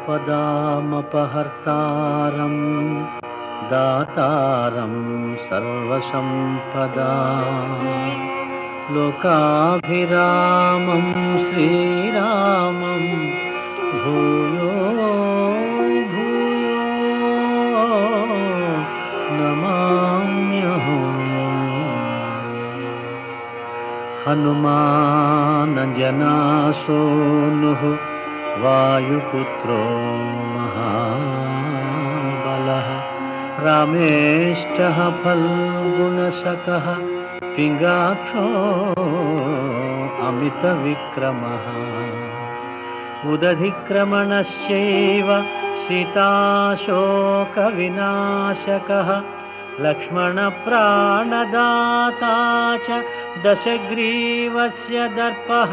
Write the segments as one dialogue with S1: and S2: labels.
S1: आपदामपहर्तारं दातारं सर्वसम्पदा लोकाभिरामं श्रीरामं भूयो भूयो नमाम्यहम् हनुमानजनासोनुः वायुपुत्रो महाबलः। रामेष्टः फल्गुणसकः पिङ्गाक्षो अमितविक्रमः। उदधिक्रमणश्चैव सीताशोकविनाशकः। लक्ष्मणप्राणदाता च दशग्रीवस्य दर्पः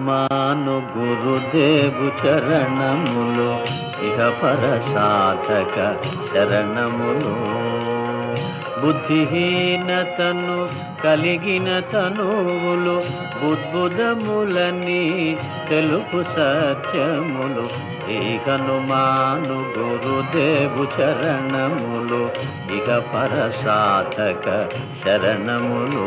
S1: హనుమాను గురుదేవు చరణములు ఇహ పర సాధక శరణములు. బుద్ధిహీనతను కలిగిన తనువులు బుద్బుదములని తెలుపు సత్యములు. శ్రీ హనుమాను గురుదేవు చరణములు ఇక పర సాధక శరణములు.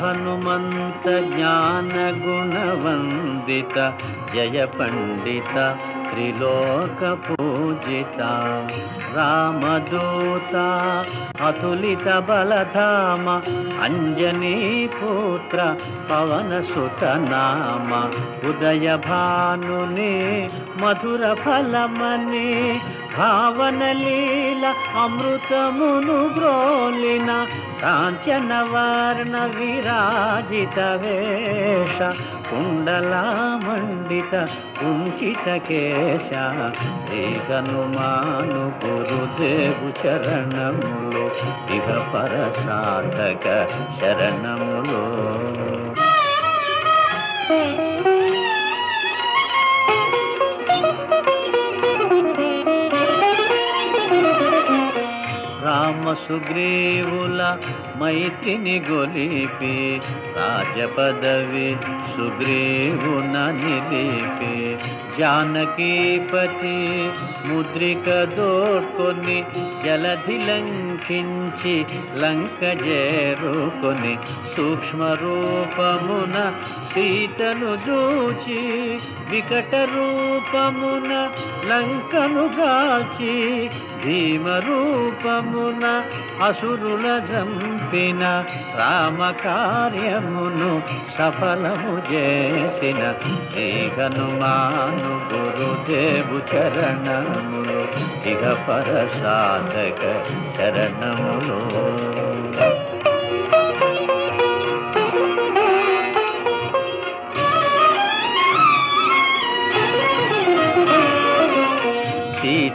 S1: हनुमंत ज्ञान गुण वंदिता जय पंडिता పండిత త్రిలోక పూజిత రామదూత అతులిత బలధామ అంజనీ పుత్ర పవన సుత ఉదయ భానుని మధుర ఫలమని భావన లీల అమృతమును బ్రోలిన కాంచన వర్ణ విరాజిత వేష కుండలామండిత కుంచిత కేశ. శ్రీ హనుమాను గురుదేవు చరణములు ఇక పర సాధక శరణములు Thank you. సుగ్రీవుల మైత్రిని గొలిపి రాజపదవి సుగ్రీవున నిలిపి. జానకీపతి ముద్రిక దోడ్కొని జలధి లంకించి లంక చేరుకొని సూక్ష్మ రూపమున సీతను చూచి వికట రూపమున లంకను గాల్చి భీమ రూపమున అసురుల జంపిన రామ కార్యమును సఫలము చేసిన శ్రీ హనుమాను గురుదేవు చరణములు ఇక పర సాధక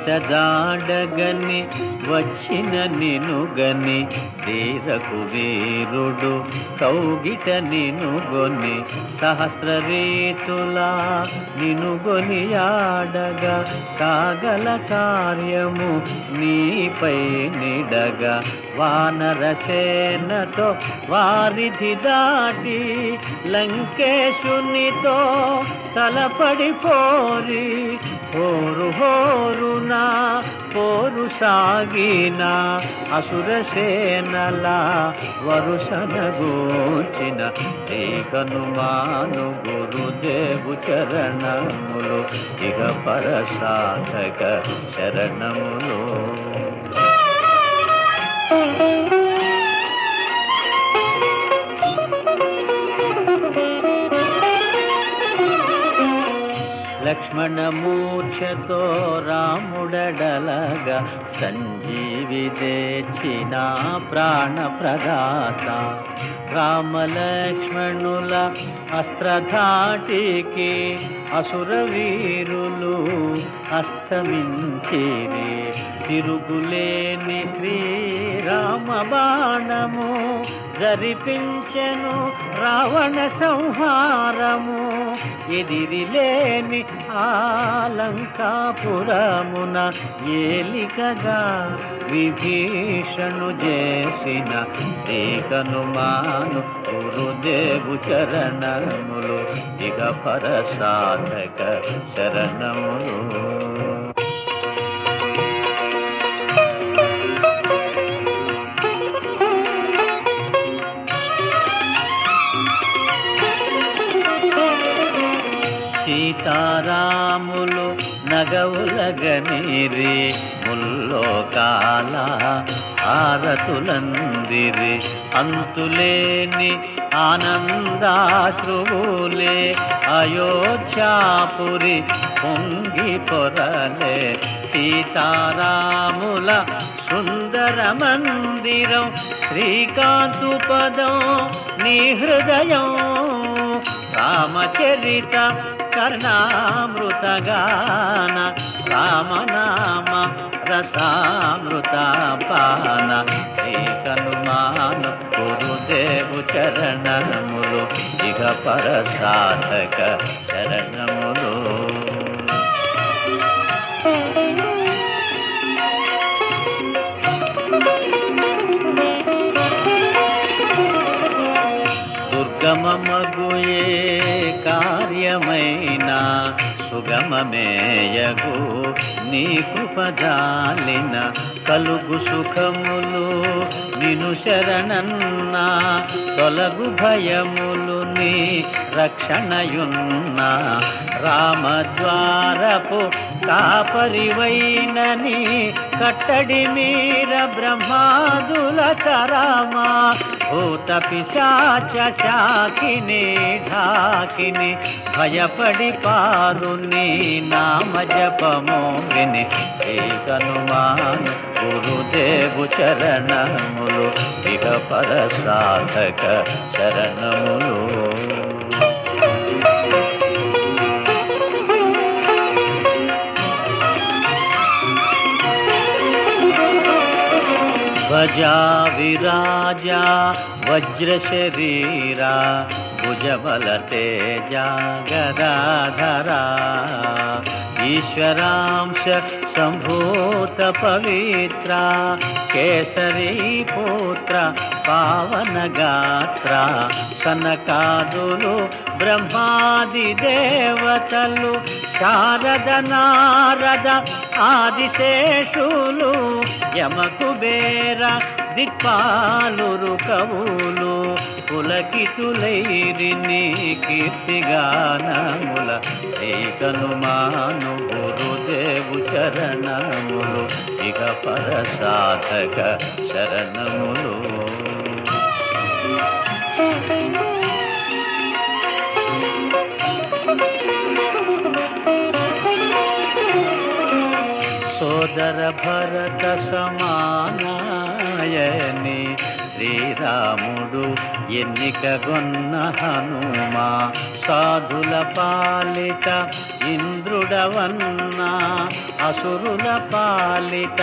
S1: శరణములు జాడగని వచ్చిన నినుగని శ్రీరకు వీరుడు కౌగిట నినుగొని సహస్ర రీతులా నినుగొని ఆడగా. కాగల కార్యము నీపై నిడగా. వానర సేనతో వారిధి దాటి లంకేశునితో తలపడి పోరి. హోరు హోరునా పోరు సాగిన అసురసేనల వరుసనగూచిన శ్రీ హనుమాను గురుదేవు చరణములు ఇక పరసాధక శరణములు Thank you. లక్ష్మణమూర్ఛతో రాముడడలగా సంజీవి తెచ్చిన ప్రాణ ప్రదాత రామలక్ష్మణుల అస్త్రధాటికి అసుర వీరులు అస్తమించిరి. తిరుగులేని శ్రీరామ బాణము జరిపించెను రావణ సంహారము. ఎదిరిలేని ఆలంకాపురమున ఏలికగా విభీషణు చేసిన శ్రీ హనుమాను గురుదేవు చరణములు ఇక పరసాధక శరణములు. సీతారాములు నగవులగనిరి ముల్లోకాల ఆరతులందిరి అంతులేని ఆనందాశ్రువులే అయోధ్యాపురి పొంగి పొరలే సీతారాముల సుందర మందిరం. శ్రీకాంతు పదం నీ హృదయం. రామచరిత కర్ణామృతగాన రామనామ రసామృత పాన శ్రీ గురుదేవు చరణములు ఇక పరసాధక శరణములు సుగమమేయగు నీ కృపజాలిన కలుగు సుఖములు నిను శరణన్నా తొలగు భయములు నీ రక్షణయున్న రామద్వారపు కాపరివైనని కట్టడి మీర బ్రహ్మాదుల తరామా భూత పిశాచ శాకిని ఢాకిని భయపడి పారు నీ నామ జపము విని శ్రీ హనుమాను గురుదేవు చరణములు ఇక పరసాధక శరణములు ध्वजा विराजा वज्रशरीरा भुजबलतेजा गदाधरा। ఈశ్వరాంశ సంభూత పవిత్ర కేసరీ పుత్ర పావన గాత్ర సనకాదులు బ్రహ్మాది దేవతలు శారద నారద ఆదిశేషులు యమకుబేర దిక్పాలురు కవులు పులకితులైరి నీ కీర్తిగానముల శ్రీకనుమాను గురుదేవు శరణములు ఇక పర సాధక శరణములు సోదర భరత సమానాయని శ్రీరాముడు ఎన్నికగొన్న హనుమా. సాధుల పాలిత ఇంద్రుడవన్నా అసురుల పాలిత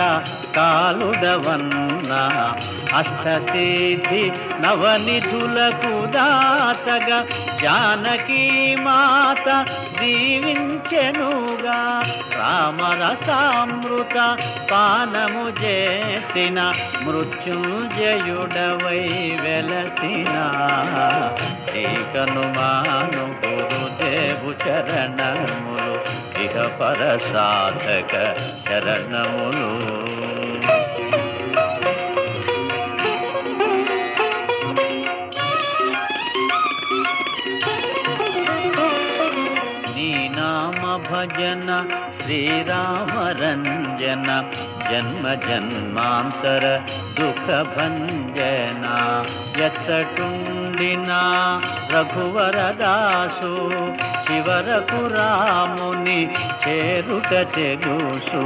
S1: కాలుడవన్నా. అష్టసిద్ధి నవనిధులకు దాతగా జానకీ మాత దీవించెనుగా. రామరసామృత పానము చేసిన మృత్యుంజయుడవై వెలసిన ఏకనుమాను గురుదేవు చరణములు ఇక పర సాధక చరణములు. శ్రీరామరంజన జన్మ జన్మాంతర దుఃఖభంజన భంజన రఘువరదాసు చివరకు రాముని చేరుట చెగుసు.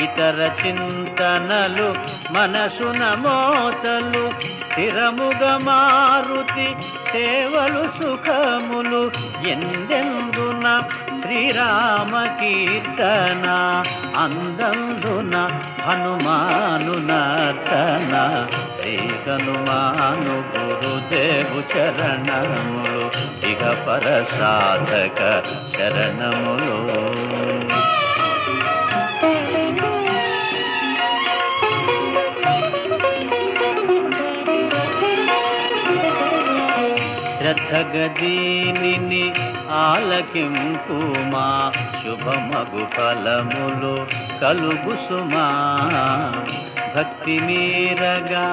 S1: ఇతర చింతనలు మనసున మోతలు స్థిరముగా మారుతి సేవలు సుఖములు ఎందెందున? శ్రీరామ కీర్తన అందందున హనుమాను నర్తన. శ్రీ హనుమాను గురుదేవు చరణములు ఇక పర సాధక శరణములు. శ్రద్ధగదీని ఆలకింపు మా శుభమగు ఫలములు కలుగు సుమా భక్తి మీరగా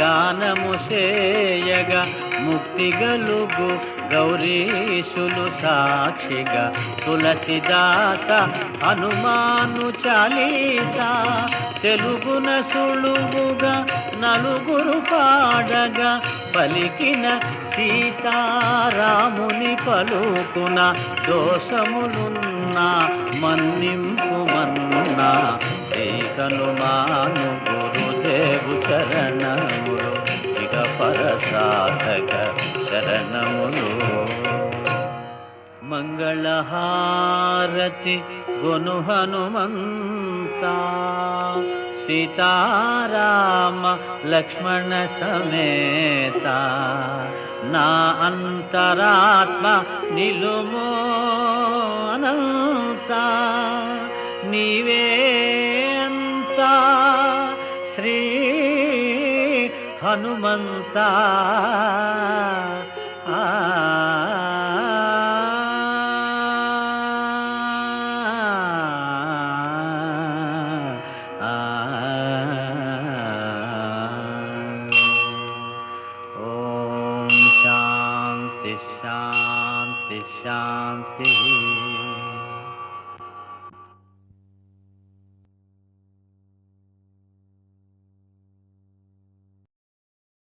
S1: గానము చేయగా ముక్తి గలుగు గౌరీశులు సాక్షిగా తులసిదాస హనుమాను చాలీసా తెలుగున సులువుగా నలుగురు పాడగా పలికిన సీతారాముని పలుకున దోషములున్నా మన్నింపు మన్నా. శ్రీ హనుమాను గురుదేవు చరణములు ఇక పర సాధక శరణములు. మంగళహారతి గొను హనుమంతా సీతారామ లక్ష్మణ సమేత. నా అంతరాత్మ నిలుమో అనంత నీవే హనుమంత